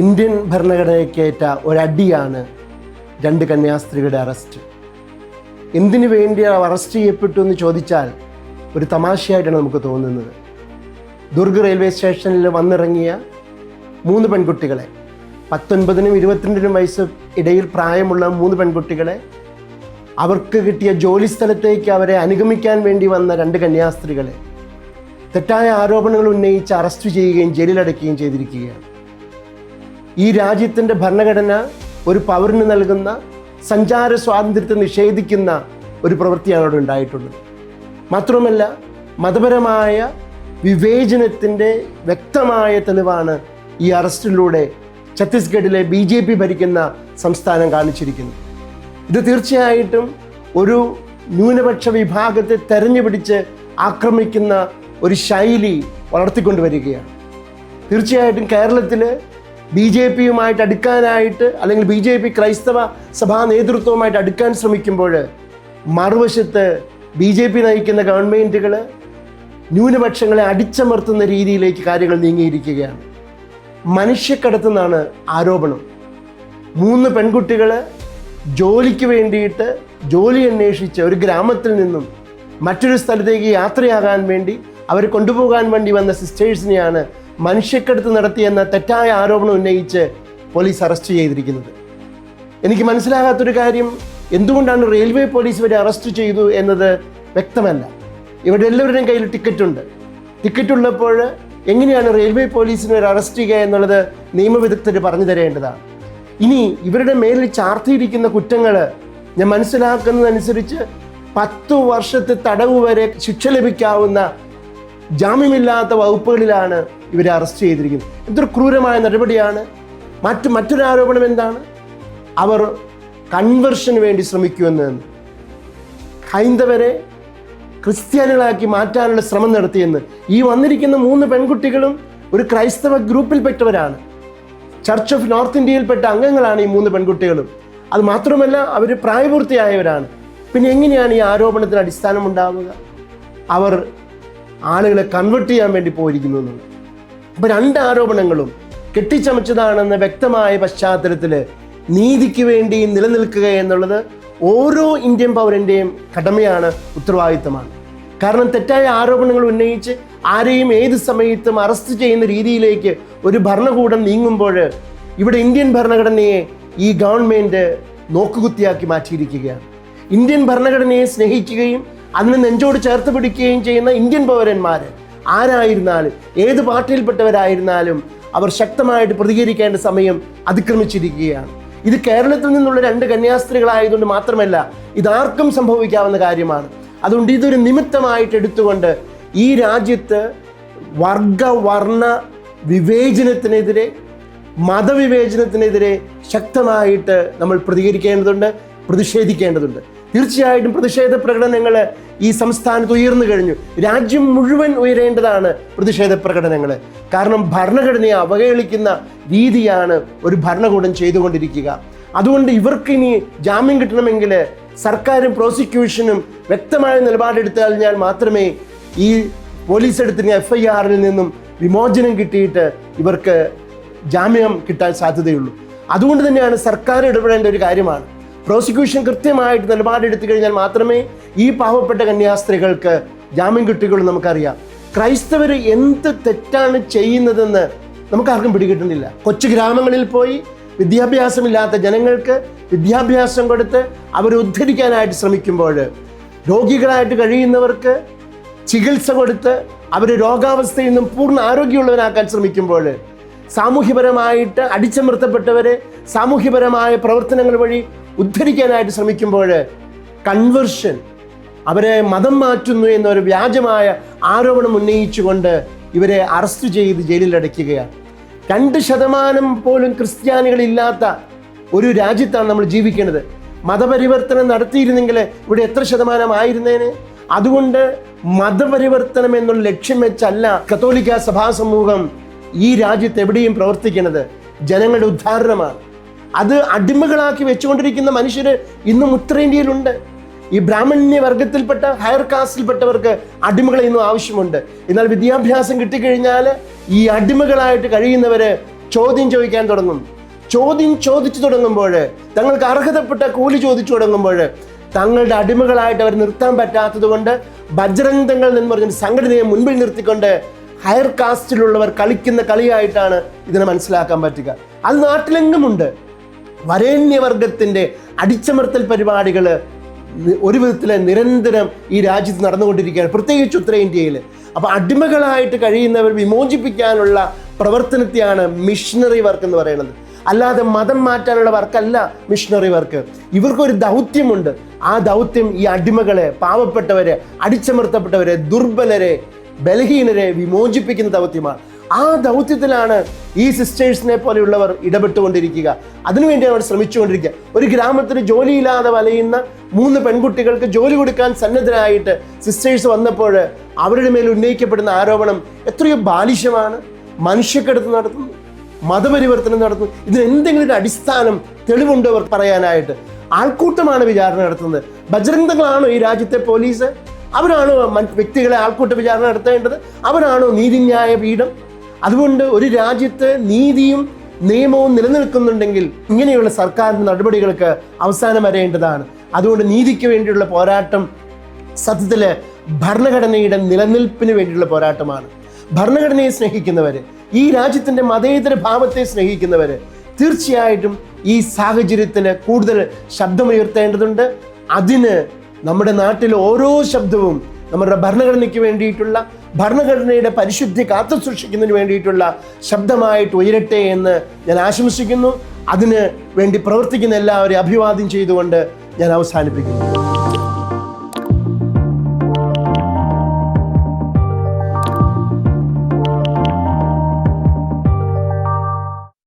Indian ഭരണഘടനയ്ക്കേറ്റ ഒരടിയാണ് രണ്ട് കന്യാസ്ത്രീകളുടെ arrest. എന്തിനു വേണ്ടി അറസ്റ്റ് ചെയ്യപ്പെട്ടു എന്ന് ചോദിച്ചാൽ ഒരു തമാശയായിട്ടാണ് നമുക്ക് തോന്നുന്നത്. ദുർഗ് റെയിൽവേ സ്റ്റേഷനിൽ വന്നിറങ്ങിയ മൂന്ന് പെൺകുട്ടികളെ പത്തൊൻപതിനും ഇരുപത്തിരണ്ടിനും വയസ്സ് ഇടയിൽ പ്രായമുള്ള മൂന്ന് പെൺകുട്ടികളെ അവർക്ക് കിട്ടിയ ജോലി സ്ഥലത്തേക്ക് അവരെ അനുഗമിക്കാൻ വേണ്ടി വന്ന രണ്ട് കന്യാസ്ത്രീകളെ തെറ്റായ ആരോപണങ്ങൾ ഉന്നയിച്ച് അറസ്റ്റ് ചെയ്യുകയും ജയിലിലടയ്ക്കുകയും ചെയ്തിരിക്കുകയാണ്. ഈ രാജ്യത്തിന്റെ ഭരണഘടന ഒരു പൗരന് നൽകുന്ന സഞ്ചാര സ്വാതന്ത്ര്യത്തെ നിഷേധിക്കുന്ന ഒരു പ്രവൃത്തിയാണ് അവിടെ ഉണ്ടായിട്ടുള്ളത്. മാത്രമല്ല മതപരമായ വിവേചനത്തിന്റെ വ്യക്തമായ തെളിവാണ് ഈ അറസ്റ്റിലൂടെ ഛത്തീസ്ഗഡിലെ ബി ജെ പി ഭരിക്കുന്ന സംസ്ഥാനം കാണിച്ചിരിക്കുന്നത്. ഇത് തീർച്ചയായിട്ടും ഒരു ന്യൂനപക്ഷ വിഭാഗത്തെ തെരഞ്ഞുപിടിച്ച് ആക്രമിക്കുന്ന ഒരു ശൈലി വളർത്തിക്കൊണ്ടുവരികയാണ്. തീർച്ചയായിട്ടും കേരളത്തിൽ ബി ജെ പിയുമായിട്ട് അടുക്കാനായിട്ട് അല്ലെങ്കിൽ ബി ജെ പി ക്രൈസ്തവ സഭാ നേതൃത്വവുമായിട്ട് അടുക്കാൻ ശ്രമിക്കുമ്പോൾ മറുവശത്ത് ബി ജെ പി നയിക്കുന്ന ഗവൺമെന്റുകൾ ന്യൂനപക്ഷങ്ങളെ അടിച്ചമർത്തുന്ന രീതിയിലേക്ക് കാര്യങ്ങൾ നീങ്ങിയിരിക്കുകയാണ്. മനുഷ്യക്കടത്തുനിന്നാണ് ആരോപണം. മൂന്ന് പെൺകുട്ടികൾ ജോലിക്ക് വേണ്ടിയിട്ട് ജോലി അന്വേഷിച്ച് ഒരു ഗ്രാമത്തിൽ നിന്നും മറ്റൊരു സ്ഥലത്തേക്ക് യാത്രയാകാൻ വേണ്ടി അവർ കൊണ്ടുപോകാൻ വേണ്ടി വന്ന സിസ്റ്റേഴ്സിനെയാണ് മനുഷ്യക്കടത്ത് നടത്തിയെന്ന തെറ്റായ ആരോപണം ഉന്നയിച്ച് പോലീസ് അറസ്റ്റ് ചെയ്തിരിക്കുന്നത്. എനിക്ക് മനസ്സിലാകാത്തൊരു കാര്യം എന്തുകൊണ്ടാണ് റെയിൽവേ പോലീസ് ഇവരെ അറസ്റ്റ് ചെയ്തു എന്നത് വ്യക്തമല്ല. ഇവിടെ എല്ലാവരുടെയും കയ്യിൽ ടിക്കറ്റ് ഉണ്ട് ടിക്കറ്റ് ഉള്ളപ്പോൾ എങ്ങനെയാണ് റെയിൽവേ പോലീസിനെ അറസ്റ്റ് ചെയ്യുക എന്നുള്ളത് നിയമവിദഗ്ധർ പറഞ്ഞു തരേണ്ടതാണ്. ഇനി ഇവരുടെ മേലിൽ ചാർത്തിയിരിക്കുന്ന കുറ്റങ്ങൾ ഞാൻ മനസ്സിലാക്കുന്നതനുസരിച്ച് പത്തു വർഷത്തെ തടവ് വരെ ശിക്ഷ ലഭിക്കാവുന്ന ജാമ്യമില്ലാത്ത വകുപ്പുകളിലാണ് ഇവരെ അറസ്റ്റ് ചെയ്തിരിക്കുന്നത്. എന്തൊരു ക്രൂരമായ നടപടിയാണ്. മറ്റ് മറ്റൊരു ആരോപണം എന്താണ്? അവർ കൺവെർഷന് വേണ്ടി ശ്രമിക്കുമെന്ന് ഹൈന്ദവരെ ക്രിസ്ത്യാനികളാക്കി മാറ്റാനുള്ള ശ്രമം നടത്തിയെന്ന് ഈ വന്നിരിക്കുന്ന മൂന്ന് പെൺകുട്ടികളും ഒരു ക്രൈസ്തവ ഗ്രൂപ്പിൽപ്പെട്ടവരാണ് ചർച്ച് ഓഫ് നോർത്ത് ഇന്ത്യയിൽപ്പെട്ട അംഗങ്ങളാണ് ഈ മൂന്ന് പെൺകുട്ടികളും. അത് മാത്രമല്ല അവർ പ്രായപൂർത്തിയായവരാണ്. പിന്നെ എങ്ങനെയാണ് ഈ ആരോപണത്തിന് അടിസ്ഥാനമുണ്ടാവുക? അവർ ആളുകളെ കൺവെർട്ട് ചെയ്യാൻ വേണ്ടി പോയിരിക്കുന്നു അപ്പൊ അപ്പോൾ രണ്ട് ആരോപണങ്ങളും കെട്ടിച്ചമച്ചതാണെന്ന വ്യക്തമായ പശ്ചാത്തലത്തിൽ നീതിക്ക് വേണ്ടി നിലനിൽക്കുക എന്നുള്ളത് ഓരോ ഇന്ത്യൻ പൗരന്റെയും കടമയാണ് ഉത്തരവാദിത്തമാണ്. കാരണം തെറ്റായ ആരോപണങ്ങൾ ഉന്നയിച്ച് ആരെയും ഏത് സമയത്തും അറസ്റ്റ് ചെയ്യുന്ന രീതിയിലേക്ക് ഒരു ഭരണകൂടം നീങ്ങുമ്പോൾ ഇവിടെ ഇന്ത്യൻ ഭരണഘടനയെ ഈ ഗവൺമെന്റ് നോക്കുകുത്തിയാക്കി മാറ്റിയിരിക്കുകയാണ്. ഇന്ത്യൻ ഭരണഘടനയെ സ്നേഹിക്കുകയും അതിനെ നെഞ്ചോട് ചേർത്ത് പിടിക്കുകയും ചെയ്യുന്ന ഇന്ത്യൻ പൗരന്മാർ ആരായിരുന്നാലും ഏത് പാർട്ടിയിൽപ്പെട്ടവരായിരുന്നാലും അവർ ശക്തമായിട്ട് പ്രതികരിക്കേണ്ട സമയം അതിക്രമിച്ചിരിക്കുകയാണ്. ഇത് കേരളത്തിൽ നിന്നുള്ള രണ്ട് കന്യാസ്ത്രീകളായതുകൊണ്ട് മാത്രമല്ല ഇതാർക്കും സംഭവിക്കാവുന്ന കാര്യമാണ്. അതുകൊണ്ട് ഇതൊരു നിമിത്തമായിട്ട് എടുത്തുകൊണ്ട് ഈ രാജ്യത്ത് വർഗ വർണ വിവേചനത്തിനെതിരെ മതവിവേചനത്തിനെതിരെ ശക്തമായിട്ട് നമ്മൾ പ്രതികരിക്കേണ്ടതുണ്ട് പ്രതിഷേധിക്കേണ്ടതുണ്ട്. തീർച്ചയായിട്ടും പ്രതിഷേധ പ്രകടനങ്ങൾ ഈ സംസ്ഥാനത്ത് ഉയർന്നു കഴിഞ്ഞു. രാജ്യം മുഴുവൻ ഉയരേണ്ടതാണ് പ്രതിഷേധ പ്രകടനങ്ങൾ കാരണം ഭരണഘടനയെ അവഹേളിക്കുന്ന രീതിയാണ് ഒരു ഭരണകൂടം ചെയ്തുകൊണ്ടിരിക്കുക. അതുകൊണ്ട് ഇവർക്ക് ഇനി ജാമ്യം കിട്ടണമെങ്കിൽ സർക്കാരും പ്രോസിക്യൂഷനും വ്യക്തമായ നിലപാടെടുത്താൽ ഞാൻ മാത്രമേ ഈ പോലീസ് എടുത്തിന് എഫ് ഐ ആറിൽ നിന്നും വിമോചനം കിട്ടിയിട്ട് ഇവർക്ക് ജാമ്യം കിട്ടാൻ സാധ്യതയുള്ളൂ. അതുകൊണ്ട് തന്നെയാണ് സർക്കാർ ഇടപെടേണ്ട ഒരു കാര്യമാണ്. പ്രോസിക്യൂഷൻ കൃത്യമായിട്ട് നിലപാടെടുത്തു കഴിഞ്ഞാൽ മാത്രമേ ഈ പാവപ്പെട്ട കന്യാസ്ത്രീകൾക്ക് ജാമ്യം കിട്ടുകയുള്ളൂ നമുക്കറിയാം. ക്രൈസ്തവർ എന്ത് തെറ്റാണ് ചെയ്യുന്നതെന്ന് നമുക്കാർക്കും പിടികിട്ടുന്നില്ല. കൊച്ചു ഗ്രാമങ്ങളിൽ പോയി വിദ്യാഭ്യാസമില്ലാത്ത ജനങ്ങൾക്ക് വിദ്യാഭ്യാസം കൊടുത്ത് അവരെ ഉദ്ധരിക്കാനായിട്ട് ശ്രമിക്കുമ്പോൾ രോഗികളായിട്ട് കഴിയുന്നവർക്ക് ചികിത്സ കൊടുത്ത് അവർ രോഗാവസ്ഥയിൽ നിന്നും പൂർണ ആരോഗ്യമുള്ളവരാക്കാൻ ശ്രമിക്കുമ്പോൾ സാമൂഹ്യപരമായിട്ട് അടിച്ചമർത്തപ്പെട്ടവരെ സാമൂഹ്യപരമായ പ്രവർത്തനങ്ങൾ വഴി ഉദ്ധരിക്കാനായിട്ട് ശ്രമിക്കുമ്പോൾ കൺവെർഷൻ അവരെ മതം മാറ്റുന്നു എന്നൊരു വ്യാജമായ ആരോപണം ഉന്നയിച്ചുകൊണ്ട് ഇവരെ അറസ്റ്റ് ചെയ്ത് ജയിലിലടയ്ക്കുകയാണ് രണ്ട് ശതമാനം പോലും ക്രിസ്ത്യാനികളില്ലാത്ത ഒരു രാജ്യത്താണ് നമ്മൾ ജീവിക്കുന്നത് മതപരിവർത്തനം നടത്തിയിരുന്നെങ്കിൽ ഇവിടെ എത്ര ശതമാനം ആയിരുന്നേനെ? അതുകൊണ്ട് മതപരിവർത്തനം എന്നുള്ള ലക്ഷ്യം വെച്ചല്ല കത്തോലിക്ക സഭാ സമൂഹം ഈ രാജ്യത്ത് എവിടെയും പ്രവർത്തിക്കുന്നത്. ജനങ്ങളുടെ ഉദ്ധാരണമാണ്. അത് അടിമകളാക്കി വെച്ചുകൊണ്ടിരിക്കുന്ന മനുഷ്യർ ഇന്നും ഉത്തരേന്ത്യയിലുണ്ട്. ഈ ബ്രാഹ്മണ്യ വർഗത്തിൽപ്പെട്ട ഹയർ കാസ്റ്റിൽപ്പെട്ടവർക്ക് അടിമകളെ ഇന്നും ആവശ്യമുണ്ട്. എന്നാൽ വിദ്യാഭ്യാസം കിട്ടിക്കഴിഞ്ഞാൽ ഈ അടിമകളായിട്ട് കഴിയുന്നവരെ ചോദ്യം ചോദിക്കാൻ തുടങ്ങും. ചോദ്യം ചോദിച്ചു തുടങ്ങുമ്പോൾ തങ്ങൾക്ക് അർഹതപ്പെട്ട കൂലി ചോദിച്ചു തുടങ്ങുമ്പോൾ തങ്ങളുടെ അടിമകളായിട്ട് അവർ നിർത്താൻ പറ്റാത്തത് കൊണ്ട് ബജ്രംഗ് തങ്ങൾ എന്ന് പറഞ്ഞ സംഘടനയെ മുൻപിൽ നിർത്തിക്കൊണ്ട് ഹയർ കാസ്റ്റിലുള്ളവർ കളിക്കുന്ന കളിയായിട്ടാണ് ഇതിനെ മനസ്സിലാക്കാൻ പറ്റുക. അത് നാട്ടിലെങ്ങുമുണ്ട്. വരേണ്യവർഗത്തിന്റെ അടിച്ചമർത്തൽ പരിപാടികൾ ഒരു വിധത്തിൽ നിരന്തരം ഈ രാജ്യത്ത് നടന്നുകൊണ്ടിരിക്കുകയാണ്. പ്രത്യേകിച്ച് ഉത്തരേന്ത്യയിൽ അപ്പോൾ അടിമകളായിട്ട് കഴിയുന്നവർ വിമോചിപ്പിക്കാനുള്ള പ്രവർത്തനത്തെയാണ് മിഷണറി വർക്ക് എന്ന് പറയുന്നത്. അല്ലാതെ മതം മാറ്റാനുള്ള വർക്കല്ല മിഷണറി വർക്ക് ഇവർക്കൊരു ദൗത്യമുണ്ട്. ആ ദൗത്യം ഈ അടിമകളെ പാവപ്പെട്ടവരെ അടിച്ചമർത്തപ്പെട്ടവരെ ദുർബലരെ ബലഹീനരെ വിമോചിപ്പിക്കുന്ന ദൗത്യമാണ്. ആ ദൗത്യത്തിലാണ് ഈ സിസ്റ്റേഴ്സിനെ പോലെയുള്ളവർ ഇടപെട്ടുകൊണ്ടിരിക്കുക. അതിനുവേണ്ടി അവർ ശ്രമിച്ചുകൊണ്ടിരിക്കുക. ഒരു ഗ്രാമത്തിൽ ജോലിയില്ലാതെ വലയുന്ന മൂന്ന് പെൺകുട്ടികൾക്ക് ജോലി കൊടുക്കാൻ സന്നദ്ധരായിട്ട് സിസ്റ്റേഴ്സ് വന്നപ്പോൾ അവരുടെ മേൽ ഉന്നയിക്കപ്പെടുന്ന ആരോപണം എത്രയോ ബാലിശമാണ്. മനുഷ്യക്കെടുത്ത് നടത്തുന്നു മതപരിവർത്തനം നടത്തുന്നു. ഇതിന് എന്തെങ്കിലും ഒരു അടിസ്ഥാനം തെളിവുണ്ടോ അവർ പറയാനായിട്ട്? ആൾക്കൂട്ടമാണ് വിചാരണ നടത്തുന്നത്. ബജരംഗങ്ങളാണോ ഈ രാജ്യത്തെ പോലീസ്? അവരാണോ വ്യക്തികളെ ആൾക്കൂട്ട വിചാരണ നടത്തേണ്ടത്. അവരാണോ നീതിന്യായ പീഠം. അതുകൊണ്ട് ഒരു രാജ്യത്ത് നീതിയും നിയമവും നിലനിൽക്കുന്നുണ്ടെങ്കിൽ ഇങ്ങനെയുള്ള സർക്കാരിന്റെ നടപടികൾക്ക് അവസാനം വരേണ്ടതാണ്. അതുകൊണ്ട് നീതിക്ക് വേണ്ടിയുള്ള പോരാട്ടം സത്യത്തിൽ ഭരണഘടനയുടെ നിലനിൽപ്പിന് വേണ്ടിയുള്ള പോരാട്ടമാണ്. ഭരണഘടനയെ സ്നേഹിക്കുന്നവർ ഈ രാജ്യത്തിന്റെ മതേതര ഭാവത്തെ സ്നേഹിക്കുന്നവർ തീർച്ചയായിട്ടും ഈ സാഹചര്യത്തിന് കൂടുതൽ ശബ്ദമുയർത്തേണ്ടതുണ്ട്. അതിന് നമ്മുടെ നാട്ടിലെ ഓരോ ശബ്ദവും നമ്മുടെ ഭരണഘടനയ്ക്ക് വേണ്ടിയിട്ടുള്ള ഭരണഘടനയുടെ പരിശുദ്ധി കാത്തു സൂക്ഷിക്കുന്നതിന് വേണ്ടിയിട്ടുള്ള ശബ്ദമായിട്ട് ഉയരട്ടെ എന്ന് ഞാൻ ആശംസിക്കുന്നു. അതിന് വേണ്ടി പ്രവർത്തിക്കുന്ന എല്ലാവരെയും അഭിവാദ്യം ചെയ്തുകൊണ്ട് ഞാൻ അവസാനിപ്പിക്കുന്നു.